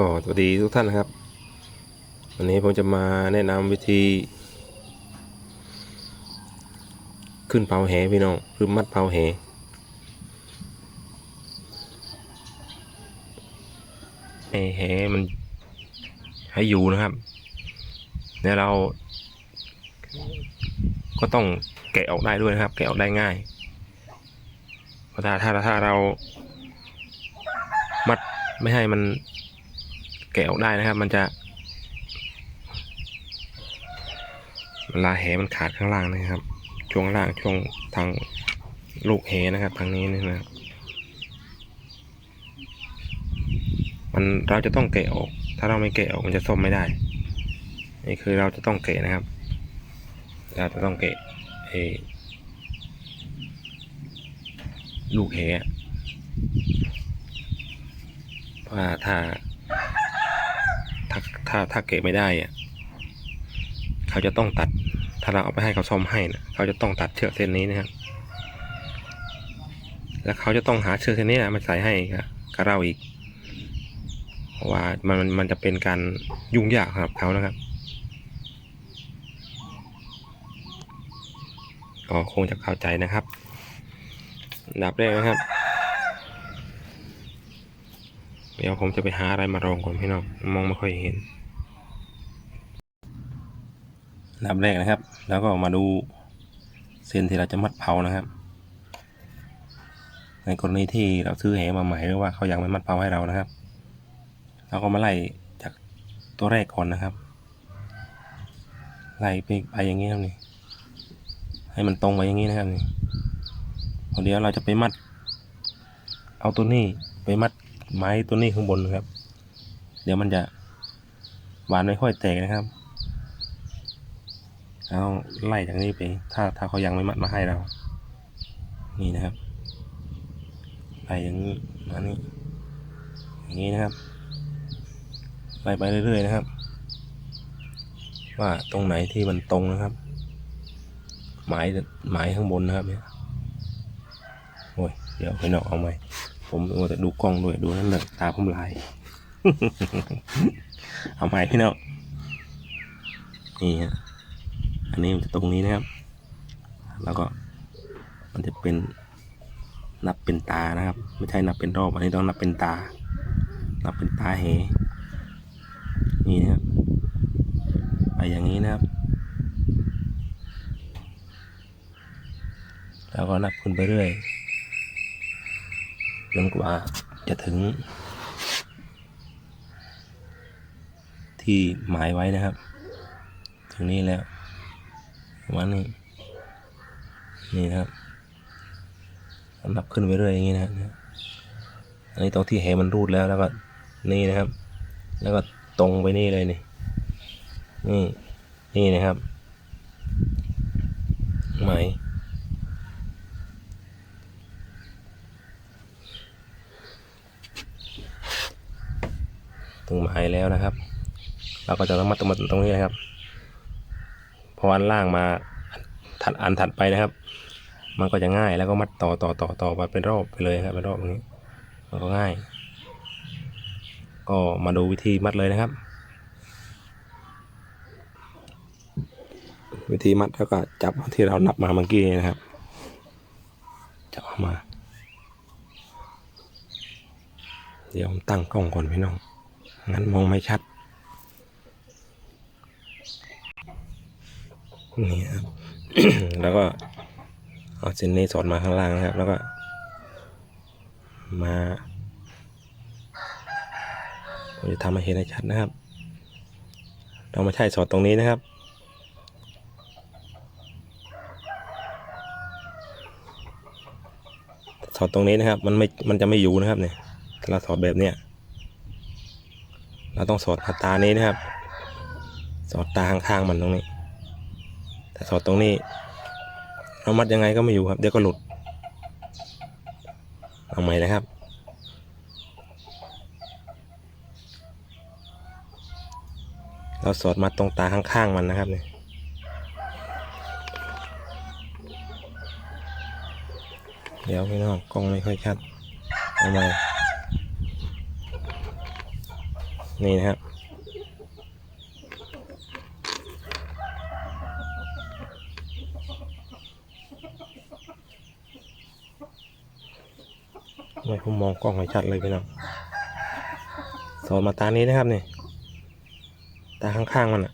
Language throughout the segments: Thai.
ก็สวัสดีทุกท่านนะครับ วันนี้ผมจะมาแนะนำวิธี ขึ้นเผาแหพี่น้องหรือมัดเผาแหให้แหมันให้อยู่นะครับแล้วเราก็ต้องแกะออกได้ด้วยนะครับ แกะออกได้ง่ายเพราะถ้าถ้าถ้าเรามัดไม่ให้มัน แกะออกได้นะครับ มันจะเวลาแหมันขาดข้างล่างนะครับ ช่วงล่างช่วงทางลูกแหนะครับ ทางนี้นี่นะครับมันเราจะต้องแกะออก ถ้าเราไม่แกะออกมันจะส้มไม่ได้ นี่คือเราจะต้องแกะนะครับ เราจะต้องแกะไอ้ลูกแหเพราะว่าถ้า ถ้าถ้าถ้าเกะไม่ได้อะเขาจะต้องตัด ถ้าเราเอาไปให้เขาซ่อมให้นะเขาจะต้องตัดเชือกเส้นนี้นะครับ แล้วเขาจะต้องหาเชือกเส้นนี้นะมาใส่ให้กับเราอีก เพราะว่ามันมันจะเป็นการยุ่งยากสำหรับเขานะครับก็คงจะเข้าใจนะครับ ดับแรกนะครับ เดี๋ยวผมจะไปหาอะไรมารองก่อนพี่น้องมองไม่ค่อยเห็นอันดับแรกนะครับ แล้วก็มาดูเส้นที่เราจะมัดเผานะครับ ในกรณีที่เราซื้อแหมาใหม่หรือว่าเขายังไม่มัดเผาให้เรานะครับเราก็มาไล่จากตัวแรกก่อนนะครับ ไล่ไปไปอย่างนี้ครับนี่ให้มันตรงไปอย่างนี้นะครับนี่เดี๋ยวเราจะไปมัด เอาตัวนี้ไปมัด ไม้ตัวนี้ข้างบนนะครับ เดี๋ยวมันจะหวานไม่ค่อยแตกนะครับเราไล่จากนี้ไป ถ้าถ้าเขายังไม่มัดมาให้เรา นี่นะครับไล่อย่างนี้มานี่อย่างนี้นะครับไล่ไปเรื่อยๆนะครับ ว่าตรงไหนที่มันตรงนะครับ หมายหมายข้างบนนะครับเนี่ยโอ้ยเดี๋ยวไปนอกเอาไหม ผมโอ้แต่ดูกล้องด้วยดูนั่นเลยตาผมลาย เอาไหม่พี่น้องนี่ฮะอันนี้มันจะตรงนี้นะครับ แล้วก็มันจะเป็นนับเป็นตานะครับ ไม่ใช่นับเป็นรอบอันนี้ต้องนับเป็นตา นับเป็นตาเหนี่นะครับไปอย่างนี้นะครับ แล้วก็นับขึ้นไปเรื่อย ว่าจะถึง ที่หมายไว้นะครับ ถึงนี้แล้วประมาณนี้นี่นะครับนับขึ้นไปเรื่อยอย่างนี้นะครับอันนี้ตรงที่เหมันรูดแล้วแล้วก็นี่นะครับ แล้วก็ตรงไปนี่เลยนี่ นี่ นี่นะครับหม ถึงหมายแล้วนะครับ เราก็จะต้องมัดตรงตรงนี้นะครับพออันล่างมาถัดอันถัดไปนะครับ มันก็จะง่ายแล้วก็มัดต่อต่อต่อต่อไปเป็นรอบไปเลยครับเป็นรอบอย่างนี้มันก็ง่าย ก็มาดูวิธีมัดเลยนะครับ วิธีมัดแล้วก็จับที่เรานับมาเมื่อกี้นะครับจับออกมา เดี๋ยวผมตั้งกล้องก่อนพี่น้อง งั้นมองไม่ชัด นี่ครับ แล้วก็ เอาเส้นนี้สอดมาข้างล่างนะครับ แล้วก็ มาผมจะทำให้เห็นให้ชัดนะครับ เราม่ใช่สอดตรงนี้นะครับสอดตรงนี้นะครับ มันไม่ มันจะไม่อยู่นะครับเนี่ยถ้าเราสอดแบบเนี้ย เราต้องสอดตานี้นะครับ สอดตาข้างๆมันตรงนี้แต่สอดตรงนี้ เรามัดยังไงก็ไม่อยู่ครับ เดี๋ยวก็หลุด เอาใหม่นะครับ เราสอดมาตรงตาข้างๆมันนะครับเนี่ยเดี๋ยวพี่น้องกล้องไม่ค่อยชัดเอาใหม่ นี่นะครับไม่ผมมองกล้องให้ชัดเลยพี่น้องสอดมาตานี้นะครับนี่ ตาข้างๆมันอะ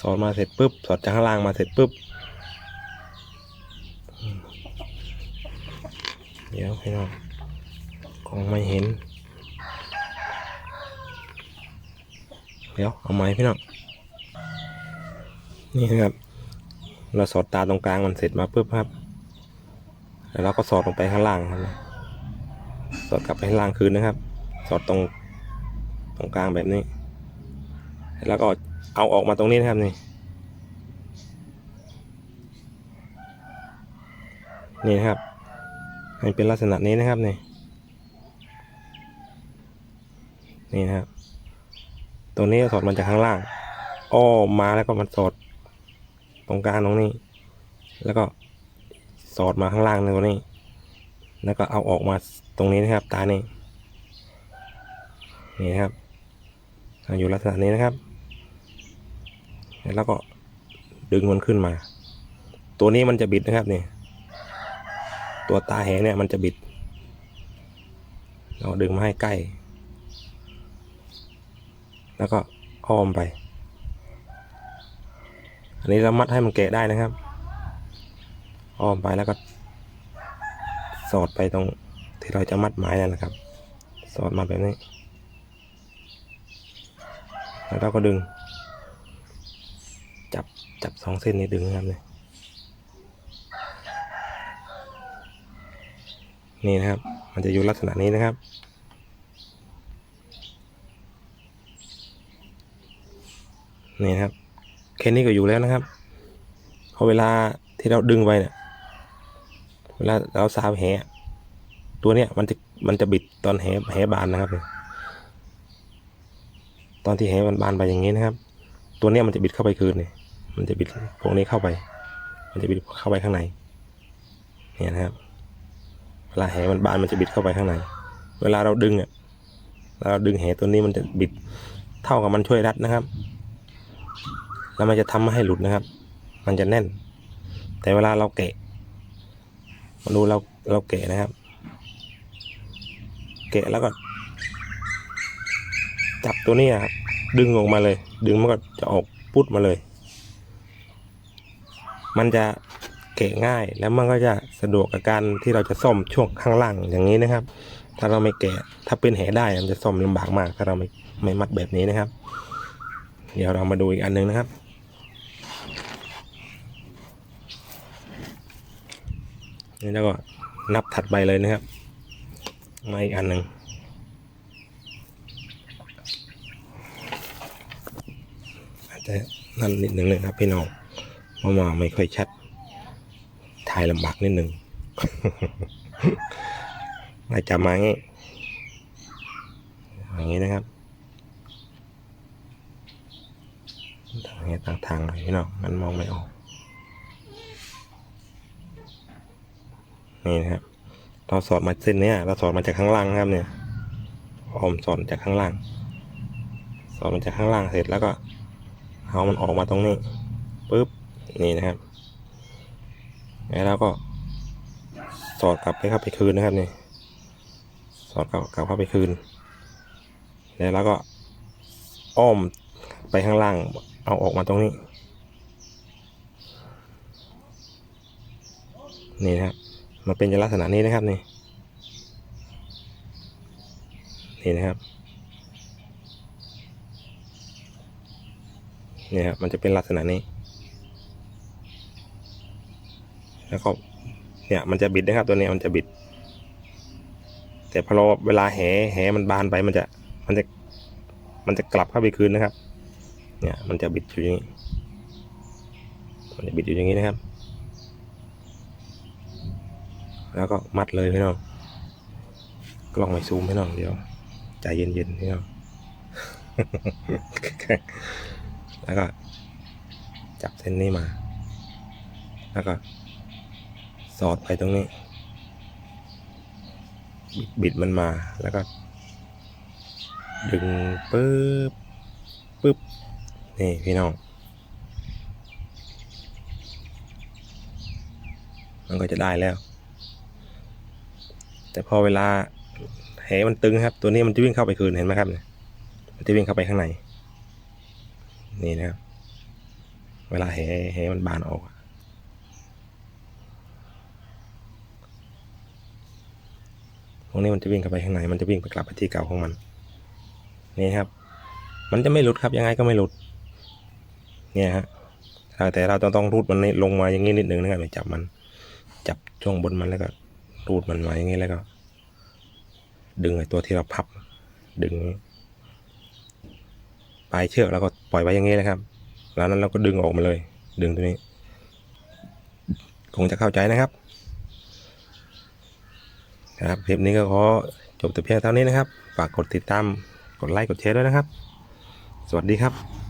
สอดมาเสร็จปุ๊บ สอดจากข้างล่างมาเสร็จปุ๊บ เดี๋ยวพี่น้องกล้องไม่เห็น เดี๋ยวเอาไม้พี่น้องนี่นะครับ เราสอดตาตรงกลางมันเสร็จมาปุ๊บครับแล้วเราก็สอดลงไปข้างล่างครับสอดกลับไปข้างล่างคืนนะครับ สอดตรงตรงกลางแบบนี้ แล้วก็เอาออกมาตรงนี้นะครับนี่นี่นะครับให้เป็นลักษณะนี้นะครับนี่นี่นะครับ ตรงนี้สอดมาจากข้างล่าง อ้อมมาแล้วก็มันสอด ตรงกลางตรงนี้ แล้วก็สอดมาข้างล่างในตรงนี้ แล้วก็เอาออกมาตรงนี้นะครับ ตานี่นี่นะครับอ่าอยู่ลักษณะนี้นะครับ แล้วก็ดึงมันขึ้นมา ตัวนี้มันจะบิดนะครับนี่ตัวตาแหเนี่ยมันจะบิด เราดึงมาให้ใกล้ แล้วก็อ้อมไป อันนี้เรามัดให้มันแกะได้นะครับ อ้อมไปแล้วก็สอดไปตรงที่เราจะมัดไม้นั่นนะครับ สอดมาแบบนี้ แล้วเราก็ดึง จับจับสองเส้นนี้ดึงนะครับเนี่ยนี่นะครับ มันจะอยู่ลักษณะนี้นะครับ นี่นะครับแค่นี้ก็อยู่แล้วนะครับพอเวลาที่เราดึงไปเนี่ยเวลาเราสาวแหตัวเนี้ยมันจะมันจะบิดตอนแหแหบานนะครับ ตอนที่แหมันบานไปอย่างนี้นะครับ ตัวเนี้ยมันจะบิดเข้าไปคืนเนี่ยมันจะบิดพวกนี้เข้าไป มันจะบิดเข้าไปข้างในเนี่ยนะครับ เวลาแหมันบานมันจะบิดเข้าไปข้างใน เวลาเราดึงอะเราดึงแหตัวนี้มันจะบิดเท่ากับมันช่วยรัดนะครับ แล้วมันจะทำไม่ให้หลุดนะครับ มันจะแน่น แต่เวลาเราแกะมาดูเราเราแกะนะครับ แกะแล้วก็ จับตัวนี้ครับดึงออกมาเลย ดึงมันก็จะออกพุดมาเลย มันจะแกะง่ายแล้วมันก็จะสะดวกกับการที่เราจะซ่อมช่วงข้างล่างอย่างนี้นะครับ ถ้าเราไม่แกะถ้าเป็นแหได้มันจะซ่อมลำบากมาก ถ้าเราไม่ไม่มัดแบบนี้นะครับ เดี๋ยวเรามาดูอีกอันหนึงนะครับ นี่แล้วก็นับถัดไปเลยนะครับ มาอีกอันหนึ่งอาจจะนั่นนิดหนึ่งเลยครับพี่น้องเพราะว่าไม่ค่อยชัด ถ่ายลำบากนิดหนึ่งมาจับมาอย่างนี้อย่างนี้นะครับทางนี้ต่างทางเลยพี่น้องมันมองไม่ออก นี่นะครับเราสอดมาเส้นเนี้ยเราสอดมาจากข้างล่างครับเนี่ยออมสอดจากข้างล่าง สอดมาจากข้างล่างเสร็จแล้วก็เอามันออกมาตรงนี้ปุ๊บนี่นะครับแล้วก็ สอดกลับไปเข้าไปคืนนะครับนี่สอดกลับกลับเข้าไปคืน แล้วเราก็อ้อมไปข้างล่าง เอาออกมาตรงนี้ นี่นะครับ มันเป็นลักษณะนี้นะครับนี่นี่นะครับนี่ครับมันจะเป็นลักษณะนี้ แล้วก็เนี่ยมันจะบิดนะครับตัวนี้มันจะบิด แต่พอเราเวลาแหแหมันบานไปมันจะมันจะมันจะกลับเข้าไปคืนนะครับ เนี่ยมันจะบิดอยู่อย่างนี้มันจะบิดอยู่อย่างนี้นะครับ แล้วก็มัดเลยพี่น้องกล้องไม่ซูมพี่น้องเดี๋ยวใจเย็นๆพี่น้องแล้วก็จับเส้นนี้มา แล้วก็ สอดไปตรงนี้ บิดบิดมันมาแล้วก็ ดึงปึ๊บปึ๊บนี่พี่น้อง มันก็จะได้แล้ว แต่พอเวลาแหมันตึงครับ ตัวนี้มันจะวิ่งเข้าไปคืนเห็นไหมครับเนี่ยมันจะวิ่งเข้าไปข้างใน นี่นะครับ เวลาแหแหมันบานออกอะพวกนี้มันจะวิ่งเข้าไปข้างใน มันจะวิ่งไปกลับไปที่เก่าของมัน นี่ครับ มันจะไม่หลุดครับ ยังไงก็ไม่หลุด เนี่ยฮะแต่เราต้องต้องรูดมันนี่ลงมาอย่างนี้นิดนึงนะครับจับมัน จับช่วงบนมันแล้วก็ รูดมันมาอย่างนี้แล้วก็ ดึงไอ้ตัวที่เราพับ ดึงปลายเชือกแล้วก็ปล่อยไว้อย่างนี้นะครับ แล้วนั้นเราก็ดึงออกมาเลย ดึงตัวนี้ คงจะเข้าใจนะครับ ครับคลิปนี้ก็ขอจบแต่เพียงเท่านี้นะครับ ฝากกดติดตาม กดไลค์ กดแชร์ด้วยนะครับ สวัสดีครับ